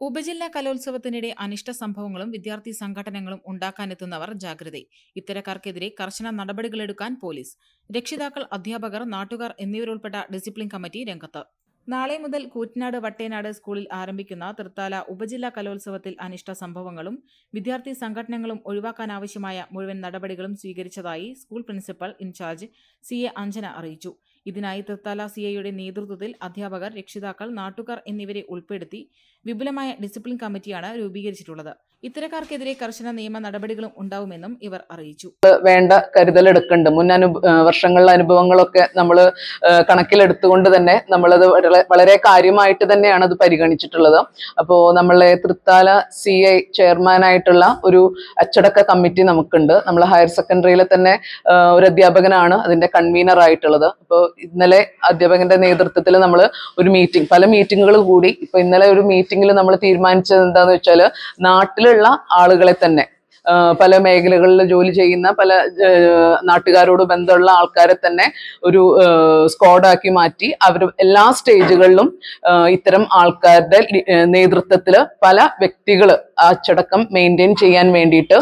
ഉപജില്ലാ കലോത്സവത്തിനിടെ അനിഷ്ട സംഭവങ്ങളും വിദ്യാർത്ഥി സംഘടനകളും ഉണ്ടാക്കാനെത്തുന്നവർ ജാഗ്രത. ഇത്തരക്കാർക്കെതിരെ കർശന നടപടികളെടുക്കാൻ പോലീസ് രക്ഷിതാക്കൾ അധ്യാപകർ നാട്ടുകാർ എന്നിവരുൾപ്പെട്ട ഡിസിപ്ലിൻ കമ്മിറ്റി രംഗത്ത്. നാളെ മുതൽ കൂറ്റനാട് വട്ടേനാട് സ്കൂളിൽ ആരംഭിക്കുന്ന തൃത്താല ഉപജില്ലാ കലോത്സവത്തിൽ അനിഷ്ട സംഭവങ്ങളും വിദ്യാർത്ഥി സംഘടനകളും ഒഴിവാക്കാനാവശ്യമായ മുഴുവൻ നടപടികളും സ്വീകരിച്ചതായി school principal in-charge C A Anjana അറിയിച്ചു. ഇതിനായി തൃത്താല സി ഐയുടെ നേതൃത്വത്തിൽ അധ്യാപകർ രക്ഷിതാക്കൾ നാട്ടുകാർ എന്നിവരെ ഉൾപ്പെടുത്തി വിപുലമായ ഡിസിപ്ലിൻ കമ്മിറ്റിയാണ് രൂപീകരിച്ചിട്ടുള്ളത്. ഇത്തരക്കാർക്കെതിരെ കർശന നിയമ നടപടികളും ഉണ്ടാവുമെന്നും ഇവർ അറിയിച്ചു. വേണ്ട കരുതൽ എടുക്കുന്നുണ്ട് മുൻ അനു വർഷങ്ങളിലെ അനുഭവങ്ങളൊക്കെ നമ്മൾ കണക്കിലെടുത്തുകൊണ്ട് തന്നെ നമ്മളത് വളരെ കാര്യമായിട്ട് തന്നെയാണ് അത് പരിഗണിച്ചിട്ടുള്ളത്. അപ്പോൾ നമ്മളെ തൃത്താല സി ഐ ചെയർമാനായിട്ടുള്ള ഒരു അച്ചടക്ക കമ്മിറ്റി നമുക്കുണ്ട്. നമ്മൾ ഹയർ സെക്കൻഡറിയിലെ തന്നെ ഒരു അധ്യാപകനാണ് അതിന്റെ കൺവീനർ ആയിട്ടുള്ളത് അപ്പോൾ ഇന്നലെ അധ്യാപകന്റെ നേതൃത്വത്തിൽ നമ്മൾ ഒരു മീറ്റിംഗ് പല മീറ്റിങ്ങുകൾ കൂടി ഇപ്പൊ ഇന്നലെ ഒരു മീറ്റിംഗിൽ നമ്മൾ തീരുമാനിച്ചത് എന്താന്ന് വെച്ചാൽ നാട്ടിലുള്ള ആളുകളെ തന്നെ. പല മേഖലകളിൽ ജോലി ചെയ്യുന്ന പല നാട്ടുകാരോട് ബന്ധമുള്ള ആൾക്കാരെ തന്നെ ഒരു സ്ക്വാഡാക്കി മാറ്റി അവർ എല്ലാ സ്റ്റേജുകളിലും ഇത്തരം ആൾക്കാരുടെ നേതൃത്വത്തിൽ പല വ്യക്തികൾ അച്ചടക്കം മെയിന്റെയിൻ ചെയ്യാൻ വേണ്ടിയിട്ട്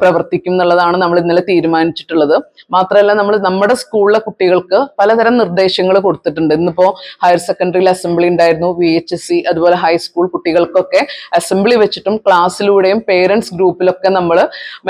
പ്രവർത്തിക്കും എന്നുള്ളതാണ് നമ്മൾ ഇന്നലെ തീരുമാനിച്ചിട്ടുള്ളത്. മാത്രമല്ല നമ്മൾ നമ്മുടെ സ്കൂളിലെ കുട്ടികൾക്ക് പലതരം നിർദ്ദേശങ്ങൾ കൊടുത്തിട്ടുണ്ട്. ഇന്നിപ്പോൾ ഹയർ സെക്കൻഡറിയിൽ അസംബ്ലി ഉണ്ടായിരുന്നു വി എച്ച് എസ് സി അതുപോലെ ഹൈസ്കൂൾ കുട്ടികൾക്കൊക്കെ അസംബ്ലി വെച്ചിട്ടും ക്ലാസ്സിലൂടെയും പേരൻസ് ഗ്രൂപ്പിലൊക്കെ നമ്മൾ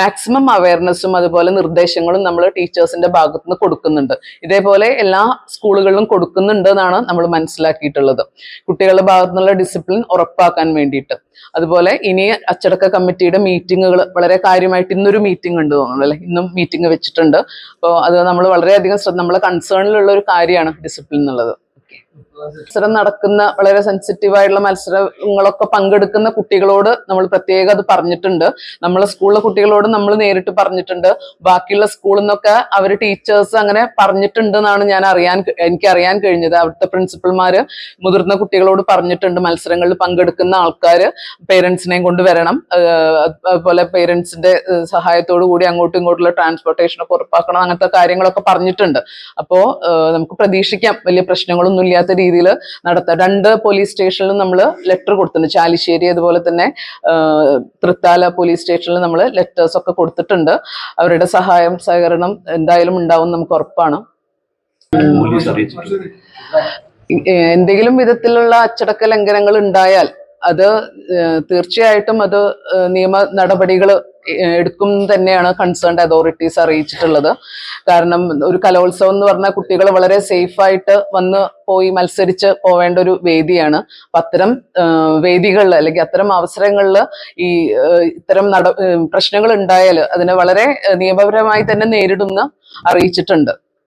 മാക്സിമം അവയർനെസ്സും അതുപോലെ നിർദ്ദേശങ്ങളും നമ്മൾ ടീച്ചേഴ്സിന്റെ ഭാഗത്തു നിന്ന് കൊടുക്കുന്നുണ്ട്. ഇതേപോലെ എല്ലാ സ്കൂളുകളിലും കൊടുക്കുന്നുണ്ട് എന്നാണ് നമ്മൾ മനസ്സിലാക്കിയിട്ടുള്ളത്. കുട്ടികളുടെ ഭാഗത്തുനിന്നുള്ള ഡിസിപ്ലിൻ ഉറപ്പാക്കാൻ വേണ്ടിയിട്ട്. അതുപോലെ ഇനി അച്ചടക്ക കമ്മിറ്റിയുടെ മീറ്റിങ്ങുകൾ വളരെ കാര്യമായിട്ട് ഇന്നൊരു മീറ്റിംഗ് ഉണ്ട് തോന്നുന്നു അല്ലെ? ഇന്നും മീറ്റിംഗ് വെച്ചിട്ടുണ്ട്. അപ്പോൾ അത് നമ്മൾ വളരെയധികം ശ്രദ്ധ നമ്മളെ കൺസേണിലുള്ള ഒരു കാര്യമാണ് ഡിസിപ്ലിൻ എന്നുള്ളത് മത്സരം നടക്കുന്ന വളരെ സെൻസിറ്റീവ് ആയിട്ടുള്ള മത്സരങ്ങളൊക്കെ പങ്കെടുക്കുന്ന കുട്ടികളോട് നമ്മൾ പ്രത്യേകം അത് പറഞ്ഞിട്ടുണ്ട്. നമ്മളെ സ്കൂളിലെ കുട്ടികളോട് നമ്മൾ നേരിട്ട് പറഞ്ഞിട്ടുണ്ട്. ബാക്കിയുള്ള സ്കൂളിൽ നിന്നൊക്കെ അവർ ടീച്ചേഴ്സ് അങ്ങനെ പറഞ്ഞിട്ടുണ്ട് എന്നാണ് ഞാൻ അറിയാൻ എനിക്ക് അറിയാൻ കഴിഞ്ഞത്. അവിടുത്തെ പ്രിൻസിപ്പൽമാർ മുതിർന്ന കുട്ടികളോട് പറഞ്ഞിട്ടുണ്ട് മത്സരങ്ങളിൽ പങ്കെടുക്കുന്ന ആൾക്കാർ പേരൻസിനെയും കൊണ്ട് വരണം. അതുപോലെ പേരൻസിന്റെ സഹായത്തോടു കൂടി അങ്ങോട്ടും ഇങ്ങോട്ടുള്ള ട്രാൻസ്പോർട്ടേഷൻ ഒക്കെ ഉറപ്പാക്കണം അങ്ങനത്തെ കാര്യങ്ങളൊക്കെ പറഞ്ഞിട്ടുണ്ട്. അപ്പോ നമുക്ക് പ്രതീക്ഷിക്കാം. വലിയ പ്രശ്നങ്ങളൊന്നും ഇല്ലാത്ത നടത്താം. രണ്ട് പോലീസ് സ്റ്റേഷനിലും നമ്മൾ ലെറ്റർ കൊടുത്തിട്ടുണ്ട്. ചാലിശ്ശേരി അതുപോലെ തന്നെ തൃത്താല പോലീസ് സ്റ്റേഷനിൽ നമ്മൾ ലെറ്റേഴ്സ് ഒക്കെ കൊടുത്തിട്ടുണ്ട്. അവരുടെ സഹായം സഹകരണം എന്തായാലും ഉണ്ടാവും നമുക്ക് ഉറപ്പാണ്. എന്തെങ്കിലും വിധത്തിലുള്ള അച്ചടക്ക ലംഘനങ്ങൾ ഉണ്ടായാൽ അത് തീർച്ചയായിട്ടും അത് നിയമ നടപടികൾ എടുക്കും തന്നെയാണ് കൺസേൺഡ് അതോറിറ്റീസ് അറിയിച്ചിട്ടുള്ളത്. കാരണം ഒരു കലോത്സവം എന്ന് പറഞ്ഞാൽ കുട്ടികൾ വളരെ സേഫായിട്ട് വന്ന് പോയി മത്സരിച്ച് പോവേണ്ട ഒരു വേദിയാണ്. അപ്പൊ അത്തരം വേദികളിൽ അല്ലെങ്കിൽ അത്തരം അവസരങ്ങളിൽ ഈ ഇത്തരം നട പ്രശ്നങ്ങൾ ഉണ്ടായാൽ അതിനെ വളരെ നിയമപരമായി തന്നെ നേരിടുന്ന അറിയിച്ചിട്ടുണ്ട്.